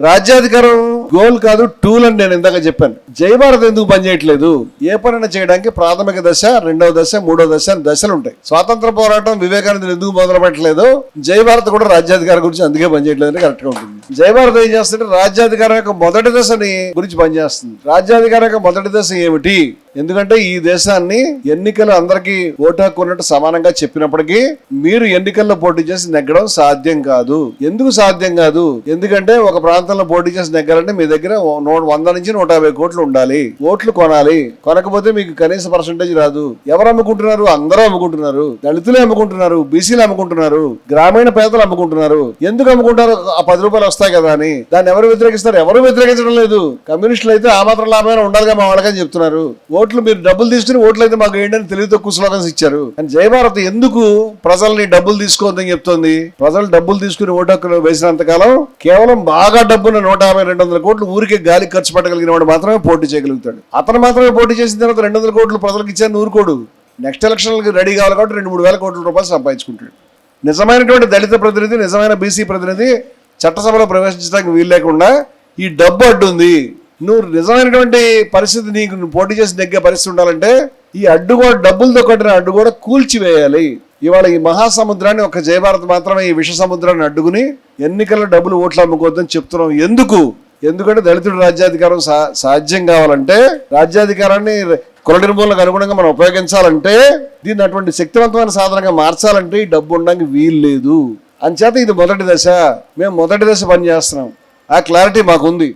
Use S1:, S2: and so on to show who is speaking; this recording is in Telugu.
S1: రాజ్యాధికారం గోల్ కాదు టూల్ అని నేను ఇందాక చెప్పాను. జై భారత్ ఎందుకు పనిచేయట్లేదు ఏ పనైనా చేయడానికి ప్రాథమిక దశ రెండవ దశ మూడవ దశ అని దశలు ఉంటాయి. స్వాతంత్ర పోరాటం వివేకానందులు ఎందుకు మొదలు పెట్టలేదు? జై భారత్ కూడా రాజ్యాధికారం గురించి అందుకే పనిచేయట్లేదు అని కరెక్ట్గా ఉంటుంది. జై భారత్ ఏం చేస్తుంటే రాజ్యాధికారం యొక్క మొదటి దశని గురించి పనిచేస్తుంది రాజ్యాధికారం యొక్క మొదటి దశ ఏమిటి? ఎందుకంటే ఈ దేశాన్ని ఎన్నికలు అందరికీ ఓటు హక్కు ఉన్నట్టు సమానంగా చెప్పినప్పటికీ మీరు ఎన్నికల్లో పోటీ చేసి నెగ్గడం సాధ్యం కాదు. ఎందుకు సాధ్యం కాదు? ఎందుకంటే ఒక ప్రాంతంలో పోటీ చేసి నెగ్గాలంటే మీ దగ్గర నూట వంద నుంచి నూట యాభై కోట్లు ఉండాలి. ఓట్లు కొనాలి. కొనకపోతే మీకు కనీస పర్సంటేజ్ రాదు. ఎవరు అమ్ముకుంటున్నారు? అందరూ అమ్ముకుంటున్నారు. దళితులే అమ్ముకుంటున్నారు. బీసీలు అమ్ముకుంటున్నారు. గ్రామీణ పేదలు అమ్ముకుంటున్నారు. ఎందుకు అమ్ముకుంటారు? ఆ పది రూపాయలు వస్తాయి కదా అని. దాన్ని ఎవరు వ్యతిరేకిస్తారు? ఎవరు వ్యతిరేకించడం లేదు. కమ్యూనిస్టులు అయితే ఆ మాత్రం లాభమైన ఉండాలిగా మా వాళ్ళకని చెప్తున్నారు. ఓట్లు మీరు డబ్బులు తీసుకుని ఓట్లు అయితే మాకు ఏంటని తెలివి తక్కువ స్లోగన్స్ ఇచ్చారు. అని జయభారత్ ఎందుకు ప్రజల్ని డబ్బులు తీసుకోవద్దని చెప్తోంది? ప్రజలు డబ్బులు తీసుకుని ఓటు హక్కులు వేసినంత కాలం కేవలం బాగా డబ్బున్న నూట యాభై రెండు వందల కోట్లు ఊరికే గాలి ఖర్చు పెట్టగలిగిన వాడు మాత్రమే పోటీ చేయగలుగుతాడు. అతను మాత్రమే పోటీ చేసిన తర్వాత రెండు వందల కోట్లు ప్రజలకు ఇచ్చాను ఊరుకోడు నెక్స్ట్ ఎలక్షన్లకు రెడీ కావాలి కాబట్టి రెండు మూడు వేల కోట్ల రూపాయలు సంపాదించుకుంటాడు. నిజమైనటువంటి దళిత ప్రతినిధి నిజమైన బీసీ ప్రతినిధి చట్టసభలో ప్రవేశించడానికి వీలు లేకుండా ఈ డబ్బు అడ్డుంది. నువ్వు నిజమైనటువంటి పరిస్థితి నీకు నువ్వు పోటీ చేసి నెగ్గే పరిస్థితి ఉండాలంటే ఈ అడ్డు కూడా డబ్బులతో కట్టిన అడ్డు కూడా కూల్చివేయాలి. ఇవాళ ఈ మహాసముద్రాన్ని ఒక జయభారత్ మాత్రమే ఈ విష సముద్రాన్ని అడ్డుకుని ఎన్నికల్లో డబ్బులు ఓట్లు అమ్ముకోవద్దని చెప్తున్నాం ఎందుకు? ఎందుకంటే దళితుడు రాజ్యాధికారం సా సాధ్యం కావాలంటే రాజ్యాధికారాన్ని కుల నిర్మూలనకు అనుగుణంగా మనం ఉపయోగించాలంటే దీన్ని అటువంటి శక్తివంతమైన సాధనంగా మార్చాలంటే ఈ డబ్బు ఉండడానికి వీలు లేదు. అంచేత ఇది మొదటి దశ. మేము మొదటి దశ పనిచేస్తున్నాం. ఆ క్లారిటీ మాకుంది.